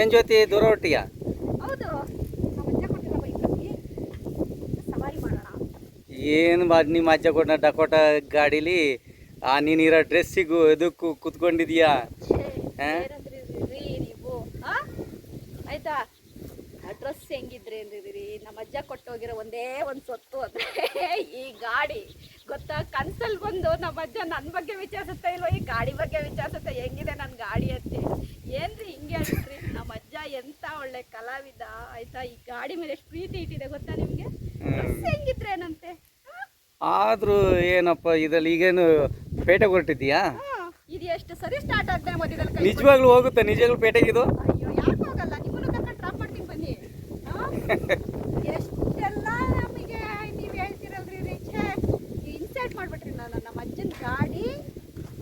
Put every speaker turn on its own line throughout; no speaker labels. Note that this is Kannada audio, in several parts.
ಏನ್ ಜ್ಯೋತಿ ದೂರ ಹೊಟ್ಟಿಯ
ಹೌದು. ನಮ್ಮ ಅಜ್ಜ ಕೊಟ್ಟಿರೋ ಬೈಕಲ್ಲಿ ಸವಾರಿ ಮಾಡೋಣ.
ಏನು ಬಾ ನಿಮ್ಮ ಅಜ್ಜ ಕೊಟ್ಟ ಡಕೋಟ ಗಾಡೀಲಿ ಆ ನೀನಿರೋ ಡ್ರೆಸ್ಸಿಗೂ ಇದಕ್ಕೂ ಕುತ್ಕೊಂಡಿದ್ಯಾ?
ಆಯ್ತಾ? ಡ್ರೆಸ್ ಹೆಂಗಿದ್ರಿ ಅಂದಿದ್ದೀರಿ? ನಮ್ಮ ಅಜ್ಜ ಕೊಟ್ಟೋಗಿರೋ ಒಂದೇ ಒಂದು ಸೊತ್ತು ಅಂದ್ರೆ ಈ ಗಾಡಿ. ಗೊತ್ತಾ? ಕನ್ಸಲ್ ಬಂದು ನಮ್ಮ ಅಜ್ಜ ನನ್ನ ಬಗ್ಗೆ ವಿಚಾರಿಸುತ್ತಾ ಇಲ್ವೋ? ಈ ಗಾಡಿ ಬಗ್ಗೆ ವಿಚಾರಿಸುತ್ತೆ ಹೆಂಗಿದೆ ನನ್ನ ಗಾಡಿ ಅಂತ ಏನ್ರಿ ಹಿಂಗೆ ಅಜ್ಜ ಎಂತ ಒಳ್ಳೆ ಕಲಾವಿದ ಆಯ್ತಾ? ಈ ಗಾಡಿ ಮೇಲೆ ಎಷ್ಟು ಪ್ರೀತಿ ಇಟ್ಟಿದೆ ಗೊತ್ತಾ ನಿಮ್ಗೆ? ಡ್ರೆಸ್ ಹೆಂಗಿದ್ರೇನಂತೆ?
ಆದ್ರೂ ಏನಪ್ಪ ಇದ್ರಲ್ಲಿ ಈಗೇನು ಪೇಟೆ ಹೊರಟಿದ್ಯಾ
ಹಾ, ಇದು ಎಷ್ಟು ಸರಿ ಸ್ಟಾರ್ಟ್ ಆಗ್ತಾ ಮಧ್ಯದಲ್ಲಿ ಕೈ
ನಿಜವಾಗ್ಲೂ ಹೋಗುತ್ತೆ ನಿಜವಾಗ್ಲೂ ಇದು?
ಅಯ್ಯೋ ಯಾಕೆ ಹೋಗಲ್ಲ ನಿಮ್ಮನ್ನು ಕರ್ಕೊಂಡು ಡ್ರಾಪ್ ಮಾಡ್ತೀನಿ ಬನ್ನಿ. ಆ? ಎಷ್ಟೆಲ್ಲ ನಮಗೆ ನೀವು ಹೇಳ್ತಿರಲ್ರಿ ರೀ ಛೇ ಇನ್ಸಲ್ಟ್ ಮಾಡ್ಬಿಟ್ರಿ ನಾನು ನಮ್ಮ ಅಜ್ಜನ ಗಾಡಿ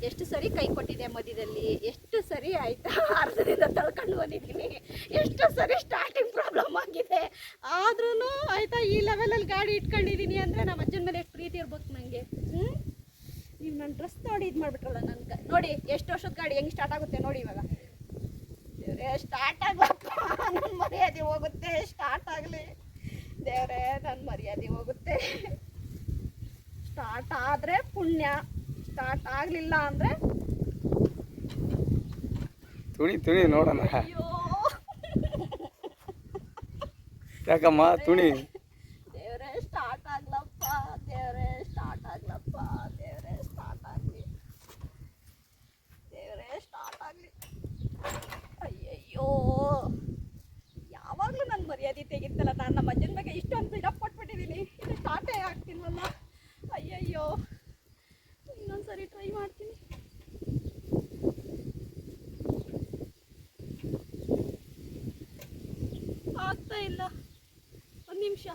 ಎಷ್ಟು ಸರಿ ಕೈ ಕೊಟ್ಟಿದೆ ಮಧ್ಯದಲ್ಲಿ ಎಷ್ಟು ಸರಿ ಆಯ್ತಾ ಅರ್ಧದಿಂದ ತಳ್ಕೊಂಡು ಬಂದಿದ್ದೀನಿ. ಸರಿ ಸ್ಟಾರ್ಟಿಂಗ್ ಪ್ರಾಬ್ಲಮ್ ಆಗಿದೆ. ಆದ್ರೂ ಆಯ್ತಾ ಈ ಲೆವೆಲಲ್ಲಿ ಗಾಡಿ ಇಟ್ಕೊಂಡಿದ್ದೀನಿ ಅಂದರೆ ನಮ್ಮ ಅಜ್ಜನ ಮೇಲೆ ಎಷ್ಟು ಪ್ರೀತಿ ಇರ್ಬೇಕು ನನಗೆ ಹ್ಞೂ ನೀವು ನನ್ನ ಡ್ರೆಸ್ ನೋಡಿ ಇದು ಮಾಡ್ಬಿಟ್ರಲ್ಲ ನನ್ನ ನೋಡಿ ಎಷ್ಟು ವರ್ಷದ ಗಾಡಿ ಹೆಂಗೆ ಸ್ಟಾರ್ಟ್ ಆಗುತ್ತೆ ನೋಡಿ ಇವಾಗ. ಸ್ಟಾರ್ಟ್ ಆಗ್ಲಪ್ಪ ನನ್ನ ಮರ್ಯಾದೆ ಹೋಗುತ್ತೆ ಸ್ಟಾರ್ಟ್ ಆಗಲಿ. ದೇವರೇ ನನ್ನ ಮರ್ಯಾದೆ ಹೋಗುತ್ತೆ. ಸ್ಟಾರ್ಟ್ ಆದರೆ ಪುಣ್ಯ. ಸ್ಟಾರ್ಟ್ ಆಗಲಿಲ್ಲ ಅಂದರೆ
ತುಣಿ ತುಣಿ ನೋಡೋಣ
ಅಯ್ಯೋ
ಯಾಕಮ್ಮ? ತುಣಿ.
ದೇವ್ರೇ ಸ್ಟಾರ್ಟ್ ಆಗ್ಲಪ್ಪ. ದೇವರೇ ಸ್ಟಾರ್ಟ್ ಆಗ್ಲಪ್ಪ. ದೇವ್ರೇ ಸ್ಟಾರ್ಟ್ ಆಗಲಿ. ದೇವ್ರೇ ಸ್ಟಾರ್ಟ್ ಆಗಲಿ. ಅಯ್ಯಯ್ಯೋ. ಯಾವಾಗಲೂ ನನ್ನ ಮರ್ಯಾದೆ ತೆಗಿತ್ತಲ್ಲ ನಾನು. ನಮ್ಮ ಅಜ್ಜನ ಬಗ್ಗೆ ಇಷ್ಟೊಂದು ಬಿಲ್ಡಪ್ ಕೊಟ್ಬಿಟ್ಟಿದ್ದೀನಿ ಇದು ಸ್ಟಾರ್ಟೇ ಆಗ್ತಿಲ್ವಲ್ಲ. ಅಯ್ಯಯ್ಯೋ. ಇನ್ನೊಂದ್ಸರಿ ಟ್ರೈ ಮಾಡ್ತೀನಿ. ಆಗ್ತಾ ಇಲ್ಲ ಒಂದು ನಿಮಿಷ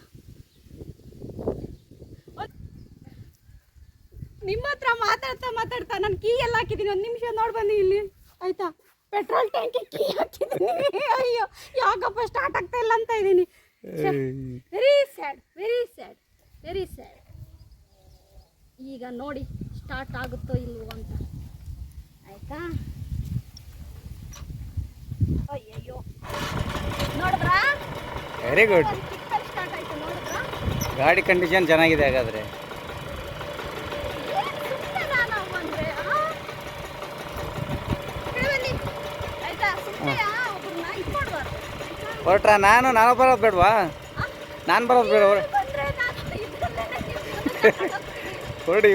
ನಿಮ್ಮ ಹತ್ರ ಮಾತಾಡ್ತಾ ಮಾತಾಡ್ತಾ ನಾನು ಕೀ ಎಲ್ಲ ಹಾಕಿದ್ದೀನಿ. ಒಂದು ನಿಮಿಷ ನೋಡಿ ಬನ್ನಿ ಇಲ್ಲಿ. ಆಯ್ತಾ? ಪೆಟ್ರೋಲ್ ಟ್ಯಾಂಕಿ ಕೀ ಹಾಕಿದ್ದೀನಿ. ಅಯ್ಯೋ ಯಾಕಪ್ಪ ಸ್ಟಾರ್ಟ್ ಆಗ್ತಾ ಇಲ್ಲ ಅಂತ ಇದ್ದೀನಿ. Very sad very sad very sad ಈಗ ನೋಡಿ ಸ್ಟಾರ್ಟ್ ಆಗುತ್ತೋ ಇಲ್ವೋ ಅಂತ. ಆಯ್ತಾ? ಅಯ್ಯಯ್ಯೋ. ನೋಡಿದ್ರಾ?
ವೆರಿ ಗುಡ್
ಸ್ಟಾರ್ಟ್ ಆಯ್ತು ನೋಡಿದ್ರಾ?
ಗಾಡಿ ಕಂಡೀಷನ್ ಚೆನ್ನಾಗಿದೆ ಹಾಗಾದ್ರೆ
ಏನ್ ಸುಮ್ನೆ ನಾನು ಬಂದ್ರೆ, ಆ? ಹೇಳಲಿ. ಆಯ್ತಾ ಸುಮ್ಮನೆ ಒಬ್ಬರನ್ನ ಇದು ಮಾಡಬಾರ್ದು
ಹೊರಟ್ರ ನಾನು ನಾನು ಬರೋದು ಬೇಡವಾ ನಾನು ಬರೋದು ಬೇಡ. ಹೊರಡಿ?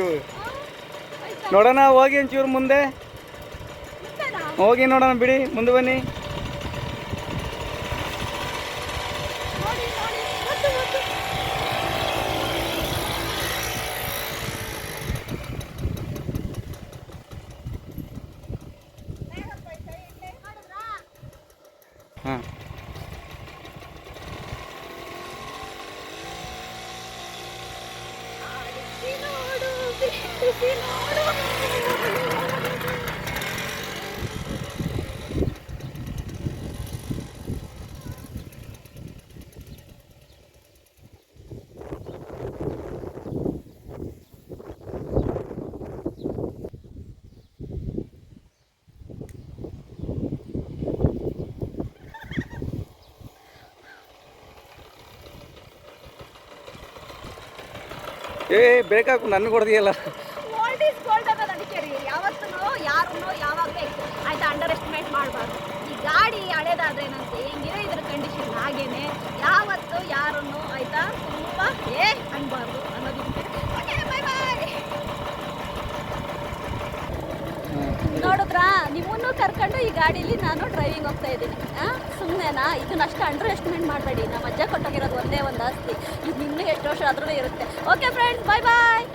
ನೋಡೋಣ, ಹೋಗಿ ಒಂಚೂರು ಮುಂದೆ ಹೋಗಿ ನೋಡೋಣ ಬಿಡಿ, ಮುಂದೆ ಬನ್ನಿ. ಹಾಂ
ಆಡಿಸಿ ನೋಡು ಬಿಡಿಸಿ ನೋಡು
ಏ ಬೇಕಾಕು ನನ್ನ ಹೊಡೆದಿಯಲ್ಲ.
ಗೋಲ್ಡ್ ಇಸ್ ಗೋಲ್ಡ್ ಅನ್ನೋದು ಅದಕ್ಕೆ ರೀ ಯಾವತ್ತೂ ಯಾರನ್ನೂ ಯಾವಾಗಲೇ ಆಯ್ತಾ ಅಂಡರ್ ಎಸ್ಟಿಮೇಟ್ ಮಾಡಬಾರ್ದು. ಈ ಗಾಡಿ ಹಳೇದಾದ್ರೆ ಏನಂತೆ? ಹೆಂಗಿದೆ ಇದ್ರ ಕಂಡೀಷನ್ ಹಾಗೇನೆ. ಯಾವತ್ತು ಯಾರನ್ನು ಆಯ್ತಾ ತುಂಬ ಏ ಅನ್ಬಾರ್ದು ಅನ್ನೋದಕ್ಕೆ ನೋಡಿದ್ರಾ? ನಿಮ್ಮನ್ನು ಕರ್ಕೊಂಡು ಈ ಗಾಡೀಲಿ ನಾನು ಡ್ರೈವಿಂಗ್ ಹೋಗ್ತಾ ಇದ್ದೀನಿ. ಸುಮ್ಮನೆನಾ ಇದನ್ನ ಅಷ್ಟು ಅಂಡರ್ ಎಸ್ಟಿಮೇಟ್ ಮಾಡಬೇಡಿ. ನಮ್ಮ ಅಜ್ಜ ಕೊಟ್ಟೋಗಿರೋದು ಒಂದೇ ಒಂದು ಆಸ್ತಿ. ಇದು ಇನ್ನೂ ಎಷ್ಟು ವರ್ಷ ಆದ್ರೂ ಇರುತ್ತೆ. ಓಕೆ ಫ್ರೆಂಡ್ಸ್ ಬಾಯ್ ಬಾಯ್